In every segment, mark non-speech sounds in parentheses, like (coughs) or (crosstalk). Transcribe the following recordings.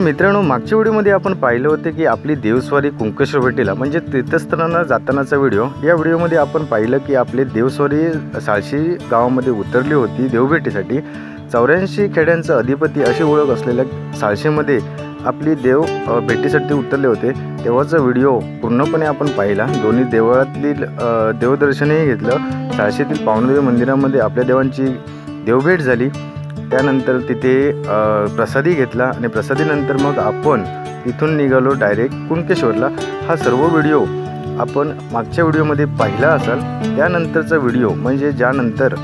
मित्रांनो मागच्या व्हिडिओमध्ये आपण पाहिलं होते की आपली देवस्वारी कुंकेश्वर भेटीला म्हणजे तीर्थस्थानांना जातानाचा व्हिडिओ. या व्हिडिओमध्ये आपण पाहिलं की आपली देवस्वारी साळशी गावामध्ये उतरली होती देवभेटीसाठी. चौऱ्याऐंशी खेड्यांचा अधिपती अशी ओळख असलेल्या साळशीमध्ये आपली देव भेटीसाठी उतरले होते. तेव्हाचा व्हिडिओ पूर्णपणे आपण पाहिला. दोन्ही देवळातील देवदर्शनही घेतलं. साळशीतील पावनदेवी मंदिरामध्ये आपल्या देवांची देवभेट झाली. त्यानंतर तिथे प्रसादी घेतला आणि प्रसादीनंतर मग आपण तिथून निघालो डायरेक्ट कुणकेश्वरला. हा सर्व व्हिडिओ आपण मागच्या व्हिडिओमध्ये पाहिला असाल. त्यानंतरचा व्हिडिओ म्हणजे ज्यानंतर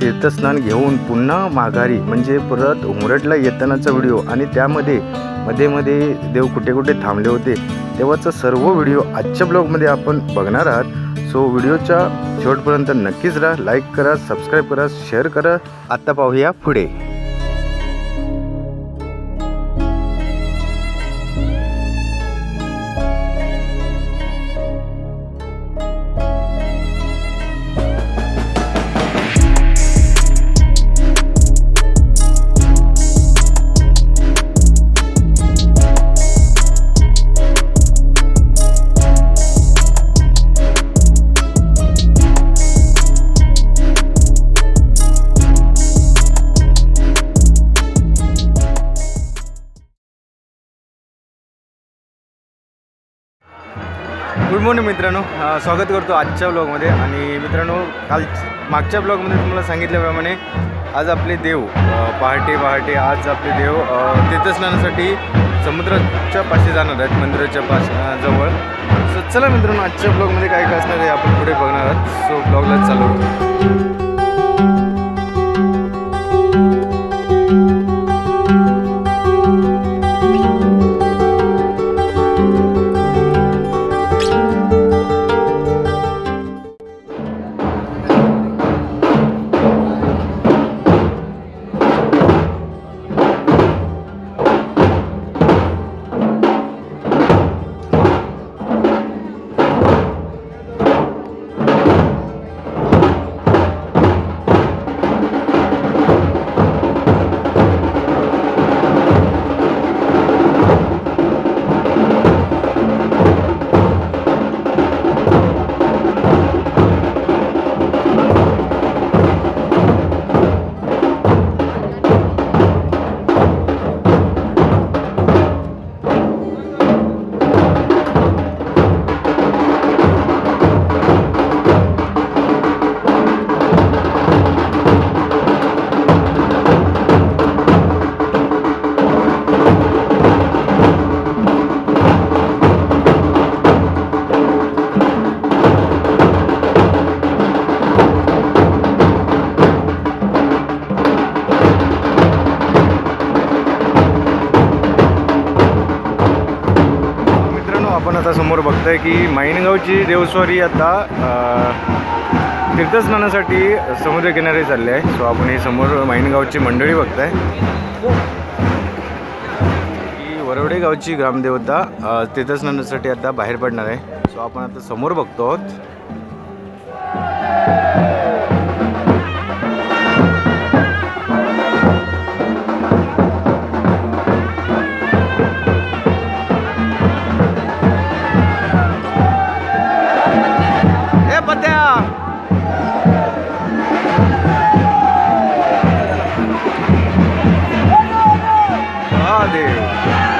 तीर्थस्नान घेऊन पुन्हा माघारी म्हणजे परत उमरटला येतानाचा व्हिडिओ आणि त्यामध्ये मध्ये मध्ये देव कुठे कुठे थांबले होते तेव्हाचा सर्व व्हिडिओ आजच्या ब्लॉगमध्ये आपण बघणार आहात. सो व्हिडिओच्या शेवटपर्यंत नक्कीच राहा. लाईक करा सबस्क्राईब करा शेअर करा. आत्ता पाहूया पुढे. मॉर्निंग मित्रांनो स्वागत करतो आजच्या ब्लॉगमध्ये आणि मित्रांनो काल मागच्या ब्लॉगमध्ये तुम्हाला सांगितल्याप्रमाणे आज आपले देव पहाटे पहाटे आज आपले देव तीर्थस्नानासाठी समुद्राच्या पाशी जाणार आहेत मंदिराच्या पाश जवळ. सो चला मित्रांनो आजच्या ब्लॉगमध्ये काय काय असणार आहे आपण पुढे बघणार आहोत. सो ब्लॉगलाच चालू आहे की माईनगावची देवस्वारी आता तीर्थस्नानासाठी समुद्रकिनारी चालले आहे. सो आपण ही समोर माईनगावची मंडळी बघताय. ही वरवडे गावची ग्रामदेवता तीर्थस्नानासाठी आता बाहेर पडणार आहे. सो आपण आता समोर बघतो आहोत. हा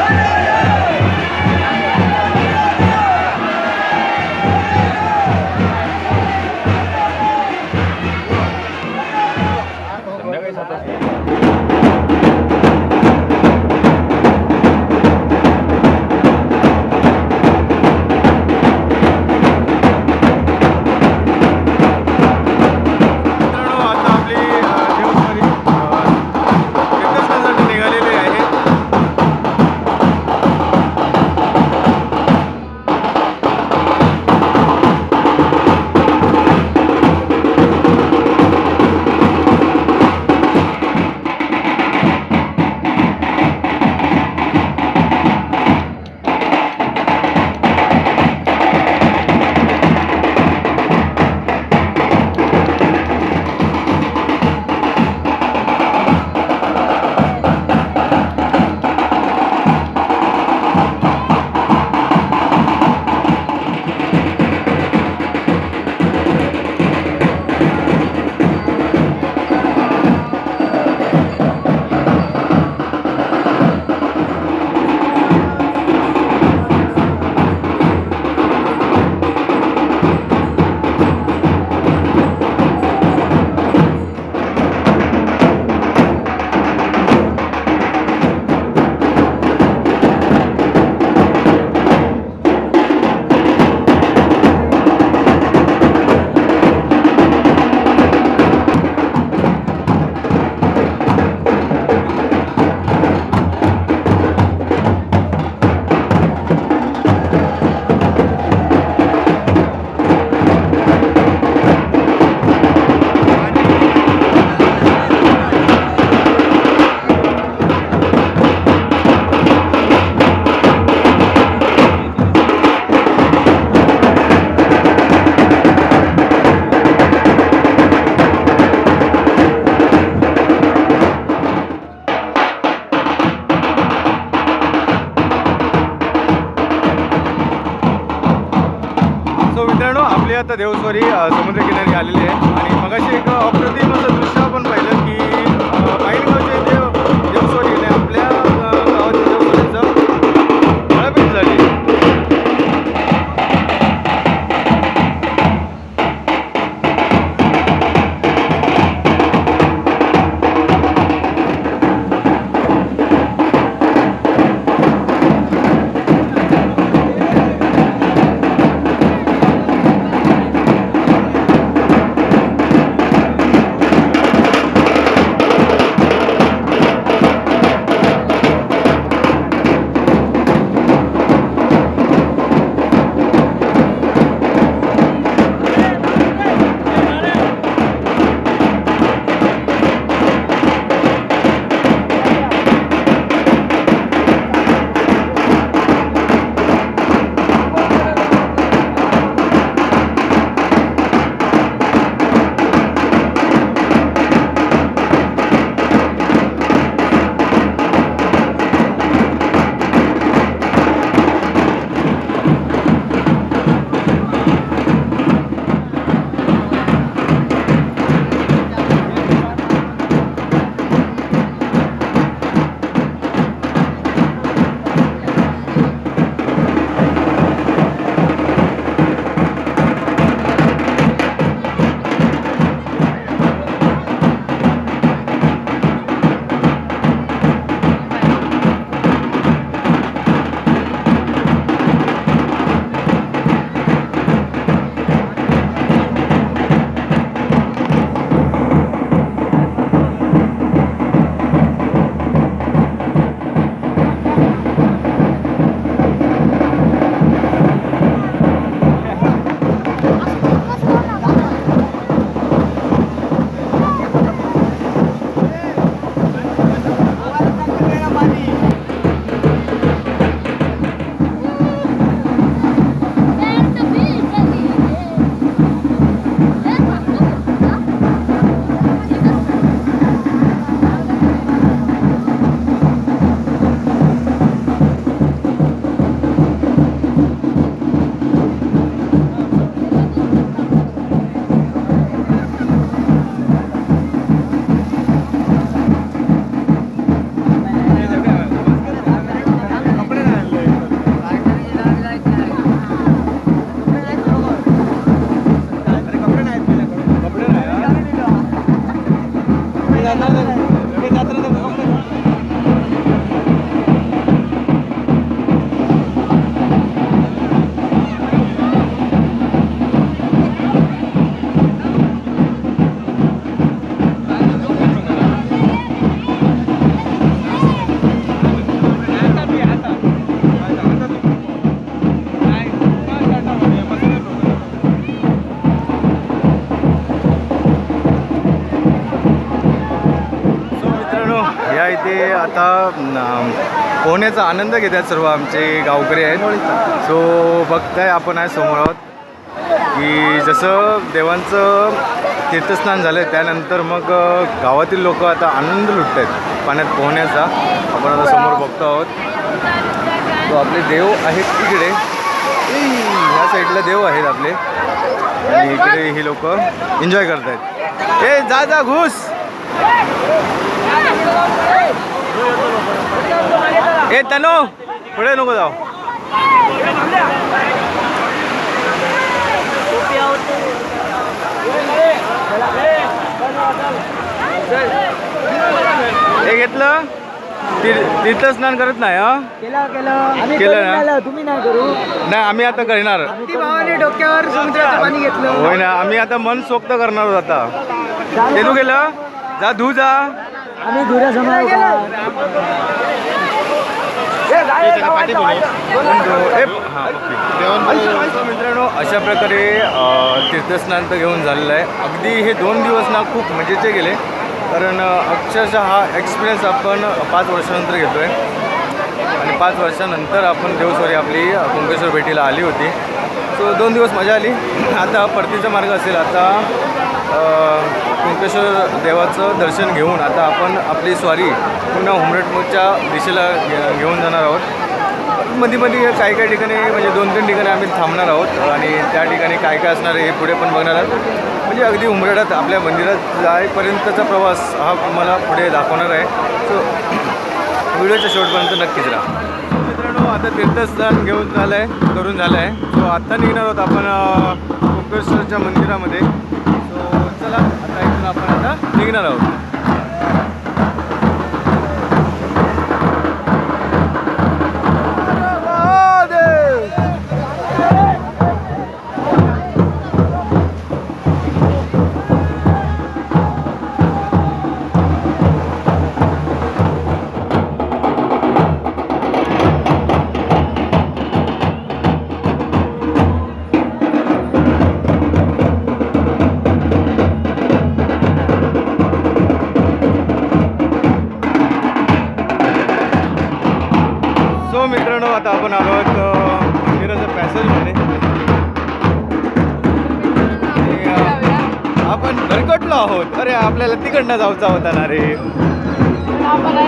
आपली आता देवस्वारी समुद्रकिनारी आलेली आहे. आणि मगाशी एक अप्रतिम असं दृश्य आपण पाहिलं पोहण्याचा आनंद घेतात सर्व आमचे गावकरी आहेत. सो बघताय आपण आहे समोर आहोत की जसं देवांचं तीर्थस्नान झालं आहे त्यानंतर मग गावातील लोक आता आनंद लुटत आहेत पाण्यात पोहण्याचा. आपण आता समोर बघतो आहोत. तो आपले देव आहेत तिकडे ह्या साईडला देव आहेत आपले. आणि इकडे ही लोक एन्जॉय करत आहेत ए जा जा घुस! ए तनो पुढे नको जाऊ. हे घेतलं? तीर तीर्थस्नान करत नाही हा? केलं केलं. केलं ना? तुम्ही नाही करू. नाही आम्ही आता करणार. डोक्यावर समुद्राचं पाणी घेतलं. होय ना आम्ही आता मन सोक्त करणार आहोत आता. ते तू गेलं? जा धू जा. आम्ही ओके. तर मित्रांनो अशा प्रकारे तीर्थस्नान तर घेऊन झालेलं आहे. अगदी हे दोन दिवस ना खूप मजेचे गेले. कारण अक्षरशः हा एक्सपिरियन्स आपण पाच वर्षानंतर घेतो आहे आणि पाच वर्षानंतर आपण देवस्वारी आपली कुंकेश्वर भेटीला आली होती. सो दोन दिवस मजा आली. आता परतीचा मार्ग असेल. आता कुंकेश्वर देवाचं दर्शन घेऊन आता आपण आपली स्वारी पुन्हा हुमरटमूरच्या दिशेला घे- घेऊन जाणार आहोत. मध्ये मध्ये काही काही ठिकाणी म्हणजे दोन तीन ठिकाणी आम्ही थांबणार आहोत आणि त्या ठिकाणी काय काय असणार आहे हे पुढे पण बघणार आहोत. म्हणजे अगदी उमरेडात आपल्या मंदिरात जाईपर्यंतचा प्रवास हा तुम्हाला पुढे दाखवणार आहे. सो व्हिडिओच्या शेवटपर्यंत नक्कीच राहा. मित्रांनो आता तीर्थस्थान घेऊन झालं आहे करून झालं आहे सो आत्ता निघणार आहोत आपण कुंकेश्वरच्या मंदिरामध्ये. आता इथून आपण आता इकडनं जाऊचा होता ना रे.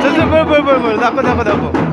चल चल बळ बळ दाखव दाखव दाखव.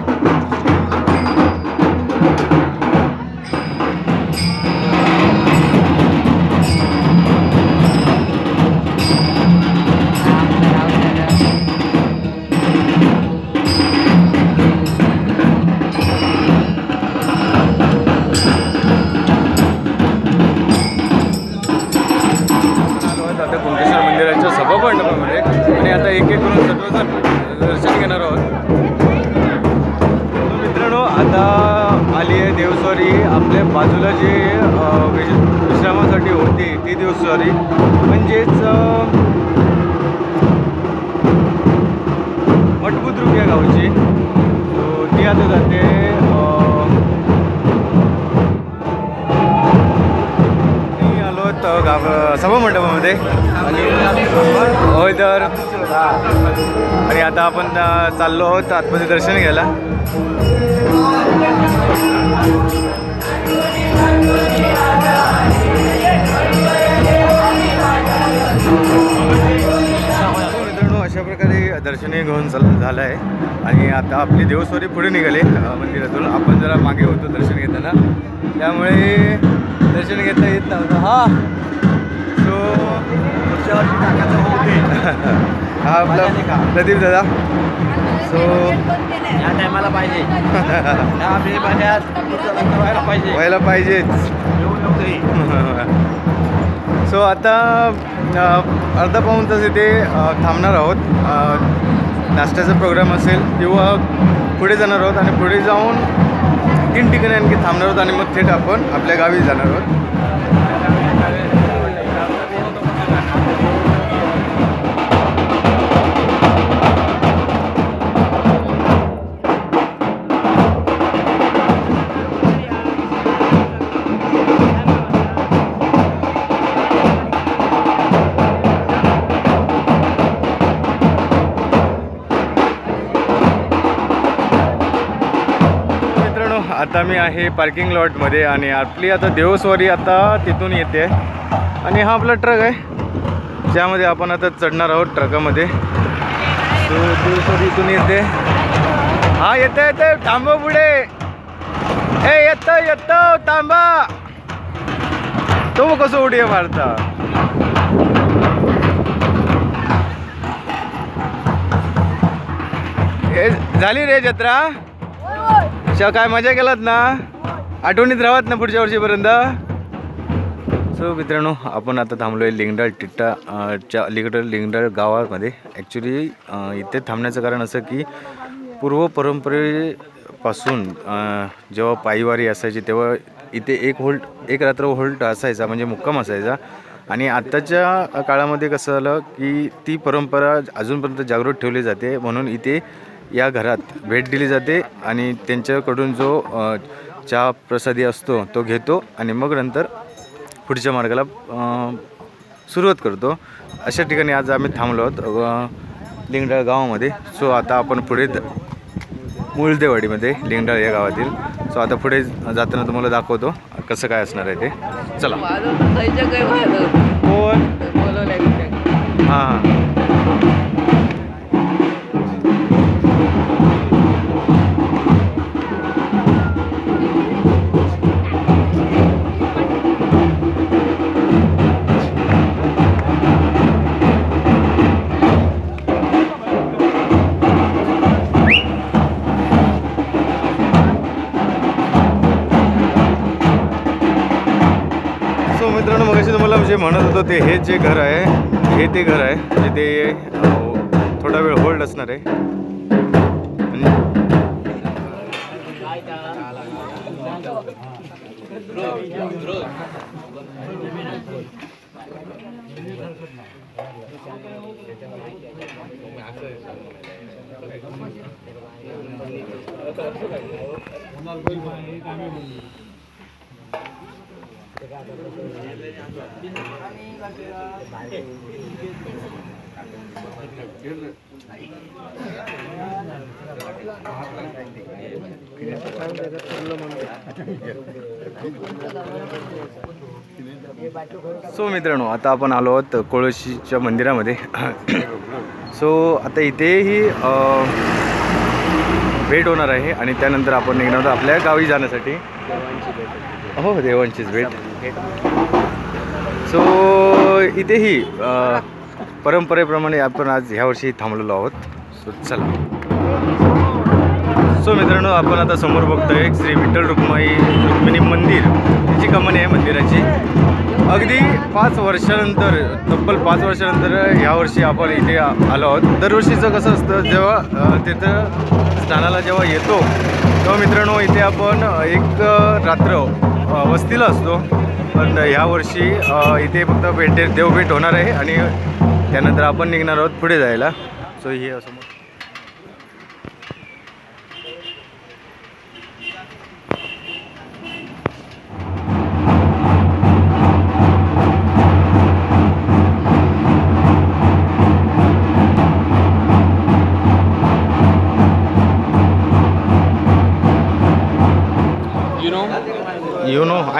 आणि आता आपण चाललो आहोत आतमध्ये दर्शन घ्यायला. मित्रांनो अशा प्रकारे दर्शनही घेऊन चाल झालं आहे आणि आता आपली देवस्वारी पुढे निघाली मंदिरातून. आपण जरा मागे होतो दर्शन घेताना. त्यामुळे दर्शन घेता येत नव्हतं. हा. सो (laughs) हा आपला प्रदीप दादा. सो या टायमाला पाहिजे. व्हायला पाहिजे. व्हायला पाहिजेच सो (laughs) आता अर्धा पाऊण तास इथे थांबणार आहोत. नाश्त्याचा प्रोग्राम असेल किंवा पुढे जाणार आहोत आणि पुढे जाऊन तीन ठिकाणी आणखी थांबणार आहोत आणि मग थेट आपण आपल्या गावी जाणार आहोत. आता मी आहे पार्किंग लॉटमध्ये आणि आपली आता देवस्वारी आता तिथून येते. आणि हा आपला ट्रक आहे. ज्यामध्ये आपण आता चढणार आहोत ट्रकामध्ये तो देवस्वारी इथून येते. हा येतं येतं. थांबा पुढे. ए येतं येतं. थांबा. तो कसं उडी मारता? झाली रे जत्रा? शेव काय मजा केलात ना? आठवणीत राहत ना पुढच्या वर्षीपर्यंत? सो मित्रांनो आपण आता थांबलो आहे लिंगडाळ टिट्टा च्या अलीकडं लिंगडाळ गावामध्ये. ॲक्च्युली इथे थांबण्याचं कारण असं की पूर्व परंपरेपासून जेव्हा पायीवारी असायची तेव्हा इथे एक होल्ट एक रात्र होल्ट असायचा म्हणजे मुक्काम असायचा. आणि आत्ताच्या काळामध्ये कसं झालं की ती परंपरा अजूनपर्यंत जागृत ठेवली जाते. म्हणून इथे या घरात भेट दिली जाते आणि त्यांच्याकडून जो चहा प्रसादी असतो तो घेतो आणि मग नंतर पुढच्या मार्गाला सुरुवात करतो. अशा ठिकाणी आज आम्ही थांबलो आहोत लिंगडाळ गावामध्ये. सो आता आपण पुढे द- मुळदेवाडीमध्ये लिंगडाळ या गावातील. सो आता पुढे जाताना तुम्हाला दाखवतो कसं काय असणार आहे ते. चला. कोण? हां हां. सो मित्रांनो मगाशी तुम्हाला म्हणजे म्हणत होतो ते हे जे घर आहे हे ते घर आहे म्हणजे ते थोडा वेळ होल्ड असणार आहे. आणि सो मित्रांनो आता आपण आलो आहोत कोळशीच्या मंदिरामध्ये. (coughs) सो आता इथेही भेट होणार आहे आणि त्यानंतर आपण निघणार आहोत आपल्या गावी जाण्यासाठी. हो देवांचीच भेट. सो इथेही अं, परंपरेप्रमाणे आपण आज ह्या वर्षी थांबलेलो आहोत. सो चला. सो मित्रांनो आपण आता समोर बघतोय श्री विठ्ठल रुक्माई रुक्मिणी मंदिर. त्याची कमानी आहे मंदिराची. अगदी पाच वर्षानंतर तब्बल पाच वर्षानंतर ह्या वर्षी आपण इथे आलो आहोत. दरवर्षीचं कसं असतं जेव्हा तिथं स्नानाला जेव्हा येतो तेव्हा मित्रांनो इथे आपण एक रात्र वस्तीला असतो. पण ह्या वर्षी इथे फक्त भेट देवभेट होणार आहे आणि त्यानंतर आपण निघणार आहोत पुढे जायला. सो हे असं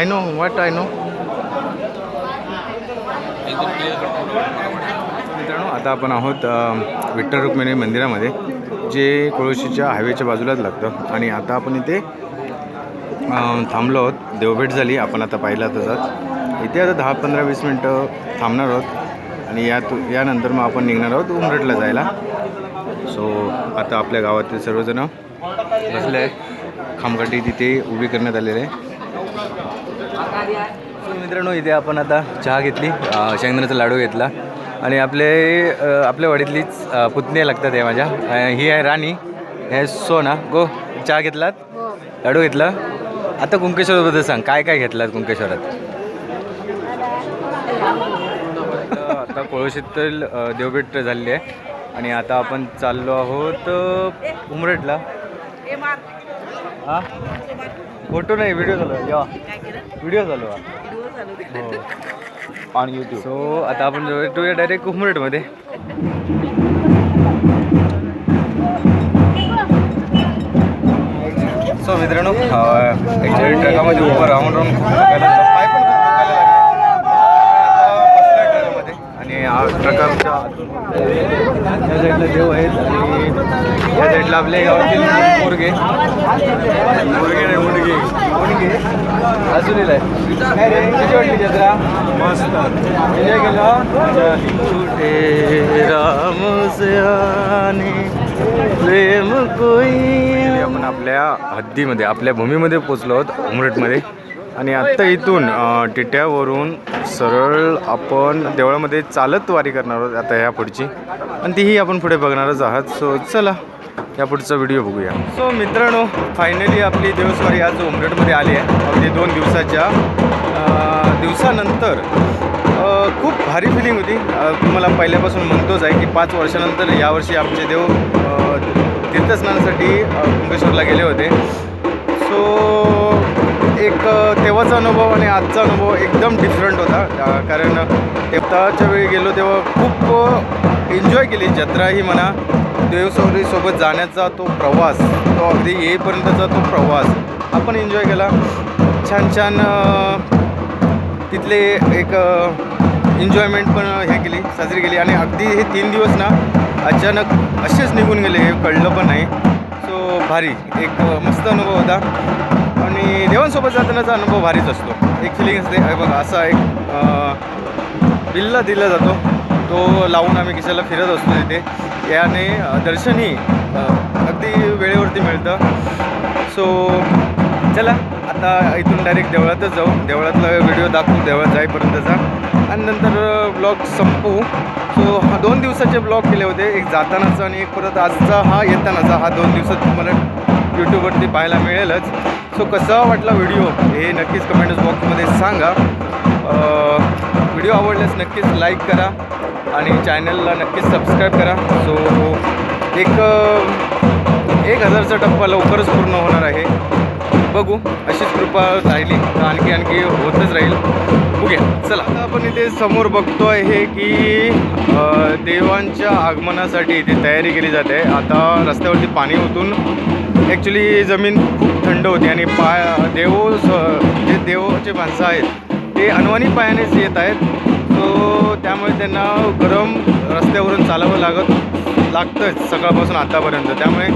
I know what I know. मित्रांनो आता आपण आहोत विठ्ठल रुक्मिणी मंदिरामध्ये जे कोळशीच्या हायवेच्या बाजूलाच लागतं. आणि आता आपण इथे थांबलो आहोत. देवभेट झाली आपण आता पाहिला तसाच. इथे आता दहा पंधरा वीस मिनटं थांबणार आहोत. आणि यात यानंतर मग आपण निघणार आहोत उमरटला जायला. सो आता आपल्या गावातील सर्वजण बसले आहेत. खामगाठी तिथे उभी करण्यात आलेले आहे. मित्रांनो इथे आपण आता चहा घेतली शेंगदाण्याचा लाडू घेतला. आणि आपले आपल्या वाडीतलीच पुतणी लागतात आहे माझ्या. ही आहे राणी हे सोना. गो चहा घेतलात? लाडू घेतला? आता कुंकेश्वरबद्दल सांग काय काय घेतलात कुंकेश्वरात? आता कोळशीतील अ, देवभेट झालेली आहे. आणि आता आपण चाललो आहोत उमरटला हा फोटो नाही व्हिडिओ चालू आहे. या व्हिडिओ चालू आहे हो ऑन यूट्यूब सो आता आपण भेटूया डायरेक्ट उमरटमध्ये. सो मित्रांनो ॲक्च्युली ट्रकामध्ये उभं राहून राहून खूप दुखायला लागलं. पाय पण खूप दुखायला लागले. आता बसलोय ट्रकामध्ये. आणि हा ट्रकाच्या आतून या साईडला देव आहेत आणि या साईडला आपले गावातील मुरगे मुरगे नाही मुलगे मुलगे अजून रे कशी वाटली जत्रा? मस्त. एन्जॉय केलं? छुटे राम आने प्रेम कोई आपण आपल्या हद्दीमध्ये आपल्या भूमीमध्ये पोचलो आहोत उमरटमध्ये. आणि आत्ता इथून टिट्यावरून सरळ आपण देवळामध्ये चालत वारी करणार आहोत आता ह्या पुढची. आणि तीही आपण पुढे बघणारच आहात. सो चला या पुढचा व्हिडिओ बघूया. सो मित्रांनो फायनली आपली देवस्वारी आज उमरेडमध्ये आली आहे. अगदी दोन दिवसाच्या दिवसानंतर खूप भारी फिलिंग होती. तुम्हाला पहिल्यापासून म्हणतोच आहे की पाच वर्षानंतर यावर्षी आमचे देव तीर्थस्नानासाठी कुंभेश्वरला गेले होते. सो एक तेव्हाचा अनुभव आणि आजचा अनुभव एकदम डिफरंट होता. कारण तेव्हाच्या वेळी गेलो तेव्हा खूप एन्जॉय केली. जत्रा ही म्हणा देवसौरीसोबत जाण्याचा तो प्रवास तो अगदी येईपर्यंतचा तो प्रवास आपण एन्जॉय केला. छान छान तिथले एक एन्जॉयमेंट पण हे केली साजरी केली. आणि अगदी हे तीन दिवस ना अचानक असेच निघून गेले हे कळलं पण नाही. सो भारी. एक मस्त अनुभव होता. आणि देवांसोबत जातानाचा अनुभव भारीच असतो. एक फिलिंग असते बघा असा एक बिल्ला दिला जातो. तो लावून आम्ही खिशाला फिरत असतो तिथे. याने दर्शनही अगदी वेळेवरती मिळतं. सो चला आता इथून डायरेक्ट देवळातच जाऊ. देवळातला व्हिडिओ दाखवू देवळात जाईपर्यंतचा. आणि नंतर ब्लॉग संपवू. सो हा दोन दिवसाचे ब्लॉग केले होते. एक जातानाचा आणि एक परत आजचा हा येतानाचा. हा दोन दिवसात तुम्हाला यूट्यूबवरती पाहायला मिळेलच. सो कसा वाटला व्हिडिओ हे नक्कीच कमेंट्स बॉक्समध्ये सांगा. व्हिडिओ आवडल्यास नक्कीच लाईक करा आणि चॅनलला नक्कीच सबस्क्राईब करा. सो एक एक हजारचा टप्पा लवकरच पूर्ण होणार आहे. बघू. अशीच कृपा राहिली तर आणखी आणखी होतच राहील. बघूया. चला. आता आपण इथे समोर बघतोय हे की देवांच्या आगमनासाठी इथे तयारी केली जाते. आता रस्त्यावरती पाणी ओतून ॲक्च्युली जमीन खूप थंड होती आणि पाय देव स- जे देवाचे माणसं आहेत ते अनवाणी पायानेच येत आहेत. सो त्यामुळे त्यांना गरम रस्त्यावरून चालावं लागत लागतंच सकाळपासून आतापर्यंत. त्यामुळे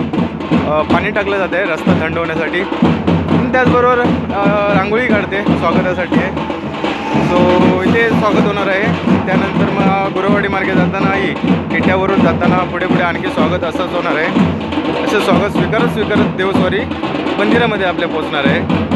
पाणी टाकलं जातं आहे रस्ता थंड होण्यासाठी. त्याचबरोबर रांगोळी काढते स्वागतासाठी. सो इथे स्वागत होणार आहे. त्यानंतर मग गुरुवाडी मार्गे जातानाही टिट्यावरून जाताना पुढे पुढे आणखी स्वागत असंच होणार आहे. असं स्वागत स्वीकारत स्वीकारत देवस्वारी मंदिरामध्ये आपल्या पोचणार आहे.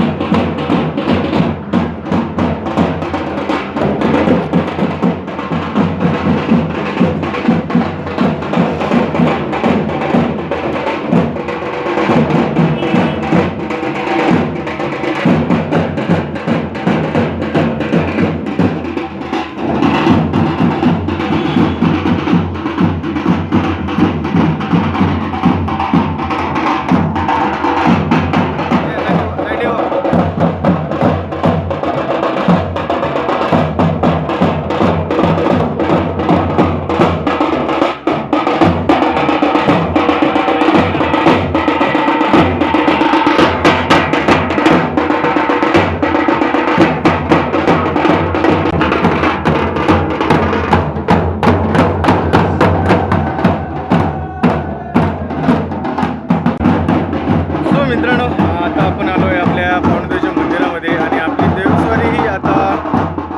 मित्रांनो आता आपण आलो आहे आपल्या पांडुदेच्या मंदिरामध्ये आणि आपली देवस्वारी ही आता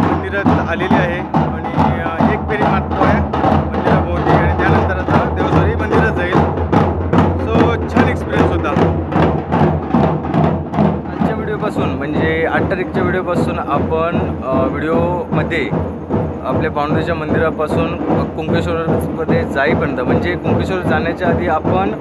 मंदिरात आलेली आहे. आणि एक फेरी मारतो आहे मंदिराभोवती आणि त्यानंतर आता देवस्वारी मंदिरात जाईल. सो छान एक्सपिरियन्स होता. आजच्या व्हिडिओपासून म्हणजे आठ तारीखच्या व्हिडिओपासून आपण व्हिडिओमध्ये आपल्या पांडुदेच्या मंदिरापासून कुंकेश्वरमध्ये जाईपर्यंत म्हणजे कुंकेश्वर जाण्याच्या आधी आपण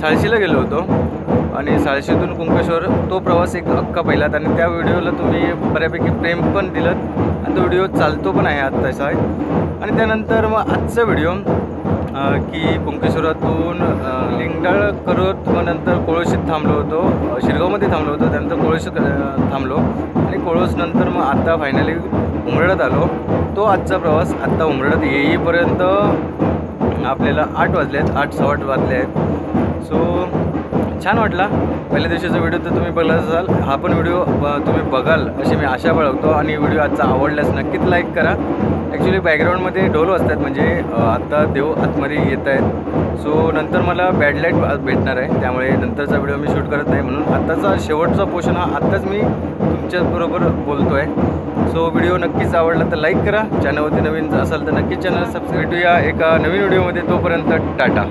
साळशीला गेलो होतो. आणि साळशीतून कुंकेश्वर तो प्रवास एक अक्का पहिलात आणि त्या व्हिडिओला तुम्ही बऱ्यापैकी प्रेम पण दिलं. आणि तो व्हिडिओ चालतो पण आहे आत्ताचा. आहे आणि त्यानंतर मग आजचा व्हिडिओ की कुंकेश्वरातून लिंगडाळ करत मग नंतर कोळशीत थांबलो होतो. शिरगावमध्ये थांबलो होतो. त्यानंतर कोळशीत थांबलो. आणि कोळस नंतर मग आत्ता फायनली उमरड्यात आलो. तो आजचा प्रवास आत्ता उमरड्यात येईपर्यंत आपल्याला आठ वाजले आहेत आठ सव्वा आठ वाजले आहेत. सो छान वाटला. पहिल्या दिवशीचा व्हिडिओ तर तुम्ही बघलाच असाल. हा पण व्हिडिओ तुम्ही बघाल अशी मी आशा बाळगतो आणि व्हिडिओ आजचा आवडल्यास नक्कीच लाईक करा. ॲक्च्युली बॅकग्राऊंडमध्ये ढोल वाजतात म्हणजे आत्ता देव आतमध्ये येत आहेत सो नंतर मला बॅड लाइट भेटणार आहे. त्यामुळे नंतरचा व्हिडिओ मी शूट करत नाही म्हणून आत्ताचा शेवटचा पोर्शन हा आत्ताच मी तुमच्याबरोबर बोलतो आहे सो व्हिडिओ नक्कीच आवडला तर लाईक करा. चॅनलवरती नवीन असाल तर नक्कीच चॅनल सबस्क्राईब भेटूया एका नवीन व्हिडिओमध्ये तोपर्यंत टाटा.